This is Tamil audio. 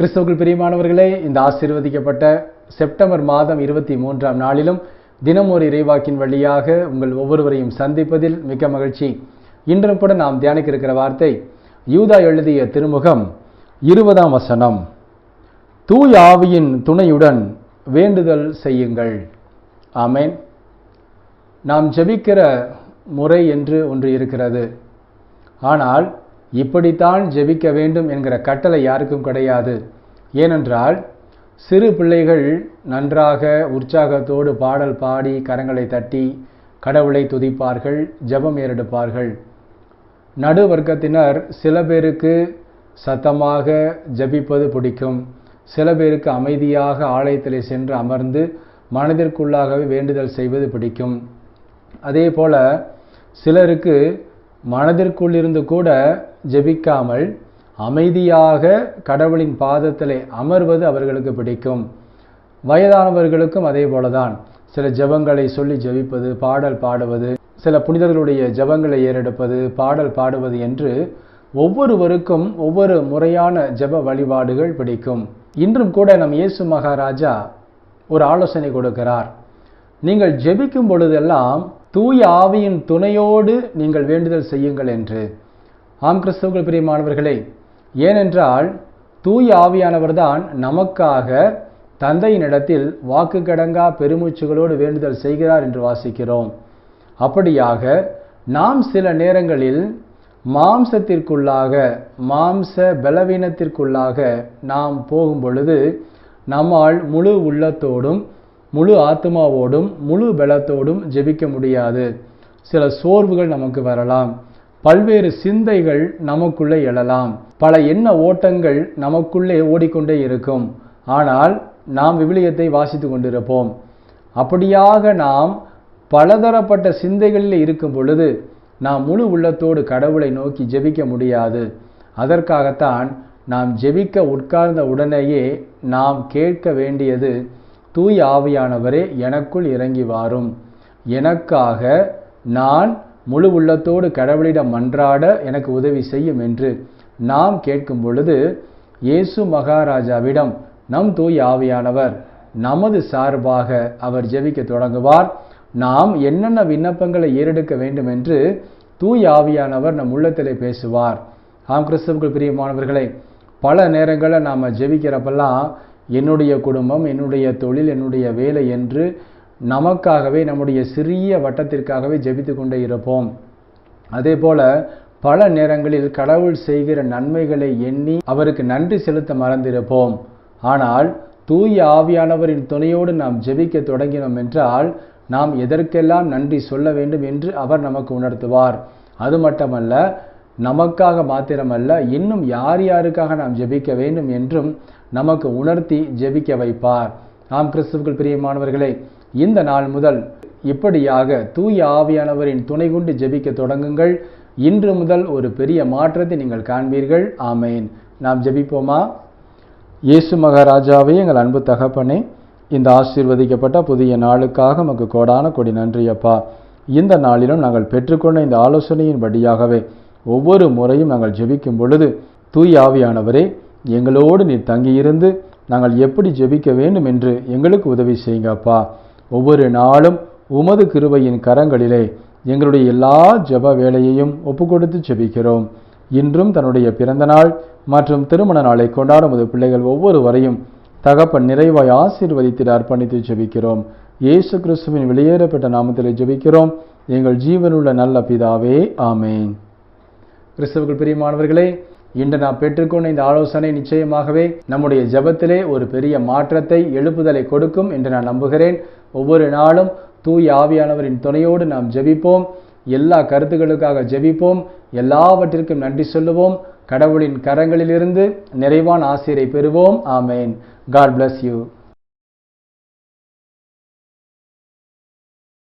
கிறிஸ்துவுக்குள் பிரியமானவர்களே இந்த ஆசீர்வதிக்கப்பட்ட செப்டம்பர் மாதம் இருபத்தி மூன்றாம் நாளிலும் தினம் ஒரு இறைவாக்கின் வழியாக உங்கள் ஒவ்வொருவரையும் சந்திப்பதில் மிக்க மகிழ்ச்சி. இன்றும் கூட நாம் தியானிக்க இருக்கிற வார்த்தை யூதா எழுதிய திருமுகம் இருபதாம் வசனம். தூய் ஆவியின் துணையுடன் வேண்டுதல் செய்யுங்கள். ஆமேன். நாம் ஜெபிக்கிற முறை என்று ஒன்று இருக்கிறது. ஆனால் இப்படித்தான் ஜெபிக்க வேண்டும் என்கிற கட்டளை யாருக்கும் கிடையாது. ஏனென்றால் சிறு பிள்ளைகள் நன்றாக உற்சாகத்தோடு பாடல் பாடி கரங்களை தட்டி கடவுளை துதிப்பார்கள் ஜெபம் ஏறெடுப்பார்கள். நடு வர்க்கத்தினர் சில பேருக்கு சத்தமாக ஜெபிப்பது பிடிக்கும். சில பேருக்கு அமைதியாக ஆலயத்தில் சென்று அமர்ந்து மனதிற்குள்ளாகவே வேண்டுதல் செய்வது பிடிக்கும். அதே போல சிலருக்கு மனதிற்குள்ளிருந்து கூட ஜெபிக்காமல் அமைதியாக கடவுளின் பாதத்திலே அமர்வது அவர்களுக்கு பிடிக்கும். வயதானவர்களுக்கும் அதே போலதான். சில ஜெபங்களை சொல்லி ஜெபிப்பது பாடல் பாடுவது சில புனிதர்களுடைய ஜெபங்களை ஏறெடுப்பது பாடல் பாடுவது என்று ஒவ்வொருவருக்கும் ஒவ்வொரு முறையான ஜெப வழிபாடுகள் பிடிக்கும். இன்றும் கூட நம் இயேசு மகாராஜா ஒரு ஆலோசனை கொடுக்கிறார். நீங்கள் ஜெபிக்கும் பொழுதெல்லாம் தூய ஆவியின் துணையோடு நீங்கள் வேண்டுதல் செய்யுங்கள் என்று. ஆம் கிறிஸ்தவர்கள் பிரியமானவர்களே ஏனென்றால் தூய ஆவியானவர்தான் நமக்காக தந்தையினிடத்தில் வாக்கு கடங்கா பெருமூச்சுகளோடு வேண்டுதல் செய்கிறார் என்று வாசிக்கிறோம். அப்படியாக நாம் சில நேரங்களில் மாம்சத்திற்குள்ளாக மாம்ச பலவீனத்திற்குள்ளாக நாம் போகும் பொழுது நம்மால் முழு உள்ளத்தோடும் முழு ஆத்மாவோடும் முழு பலத்தோடும் ஜெபிக்க முடியாது. சில சோர்வுகள் நமக்கு வரலாம். பல்வேறு சிந்தைகள் நமக்குள்ளே எழலாம். பல எண்ண ஓட்டங்கள் நமக்குள்ளே ஓடிக்கொண்டே இருக்கும். ஆனால் நாம் விவிலியத்தை வாசித்து கொண்டிருப்போம். அப்படியாக நாம் பலதரப்பட்ட சிந்தைகளில் இருக்கும் பொழுது நாம் முழு உள்ளத்தோடு கடவுளை நோக்கி ஜெபிக்க முடியாது. அதற்காகத்தான் நாம் ஜெபிக்க உட்கார்ந்த உடனேயே நாம் கேட்க வேண்டியது தூய் ஆவியானவரே எனக்குள் இறங்கி வாரும். எனக்காக நான் முழு உள்ளத்தோடு கடவுளிடம் மன்றாட எனக்கு உதவி செய்யும் என்று நாம் கேட்கும் பொழுது இயேசு மகாராஜாவிடம் நம் தூய் ஆவியானவர் நமது சார்பாக அவர் ஜெபிக்க தொடங்குவார். நாம் என்னென்ன விண்ணப்பங்களை ஏறெடுக்க வேண்டும் என்று தூய் ஆவியானவர் நம் உள்ளத்திலே பேசுவார். ஆம் கிறிஸ்தவர்கள் பிரியமானவர்களே பல நேரங்களில் நாம் ஜெபிக்கிறப்பெல்லாம் என்னுடைய குடும்பம் என்னுடைய தொழில் என்னுடைய வேலை என்று நமக்காகவே நம்முடைய சிறிய வட்டத்திற்காகவே ஜெபித்து கொண்டே இருப்போம். அதே போல பல நேரங்களில் கடவுள் செய்கிற நன்மைகளை எண்ணி அவருக்கு நன்றி செலுத்த மறந்திருப்போம். ஆனால் தூய ஆவியானவரின் துணையோடு நாம் ஜெபிக்க தொடங்கினோம் என்றால் நாம் எதற்கெல்லாம் நன்றி சொல்ல வேண்டும் என்று அவர் நமக்கு உணர்த்துவார். அது மட்டுமல்ல நமக்காக மாத்திரமல்ல இன்னும் யார் யாருக்காக நாம் ஜெபிக்க வேண்டும் என்றும் நமக்கு உணர்த்தி ஜெபிக்க வைப்பார். நாம் கிறிஸ்துவுக்குள் பிரியமானவர்களே இந்த நாள் முதல் இப்படியாக தூய ஆவியானவரின் துணை கொண்டு ஜெபிக்க தொடங்குங்கள். இன்று முதல் ஒரு பெரிய மாற்றத்தை நீங்கள் காண்பீர்கள். ஆமேன். நாம் ஜெபிப்போமா? இயேசு மகாராஜாவே எங்கள் அன்பு தகப்பனே இந்த ஆசீர்வதிக்கப்பட்ட புதிய நாளுக்காக நமக்கு கோடான கொடி நன்றி அப்பா இந்த நாளிலும் நாங்கள் பெற்றுக்கொண்ட இந்த ஆலோசனையின் படியாகவே ஒவ்வொரு முறையும் நாங்கள் ஜெபிக்கும் பொழுது தூய் ஆவியானவரே எங்களோடு நீர் தங்கியிருந்து நாங்கள் எப்படி ஜெபிக்க வேண்டும் என்று எங்களுக்கு உதவி செய்யுங்க அப்பா ஒவ்வொரு நாளும் உமது கிருபையின் கரங்களிலே எங்களுடைய எல்லா ஜெப வேலையையும் ஒப்புக்கொடுத்து ஜெபிக்கிறோம். இன்றும் தன்னுடைய பிறந்த நாள் மற்றும் திருமண நாளை கொண்டாடும் உமது பிள்ளைகள் ஒவ்வொருவரையும் தகப்பன் நிறைவாய் ஆசீர்வதித்து அர்ப்பணித்து ஜெபிக்கிறோம். இயேசு கிறிஸ்துவின் வெளியேறப்பட்ட நாமத்தில் ஜெபிக்கிறோம். எங்கள் ஜீவனுள்ள நல்ல பிதாவே ஆமேன். கிறிஸ்தவர்கள் பிரியமானவர்களே இன்று நாம் பெற்றுக்கொண்ட இந்த ஆலோசனை நிச்சயமாகவே நம்முடைய ஜெபத்திலே ஒரு பெரிய மாற்றத்தை எழுப்புதலை கொடுக்கும் என்று நான் நம்புகிறேன். ஒவ்வொரு நாளும் தூய் ஆவியானவரின் துணையோடு நாம் ஜெபிப்போம். எல்லா கருத்துக்களுக்காக ஜெபிப்போம். எல்லாவற்றிற்கும் நன்றி சொல்லுவோம். கடவுளின் கரங்களிலிருந்து நிறைவான ஆசிரியரை பெறுவோம். ஆமேன். God bless you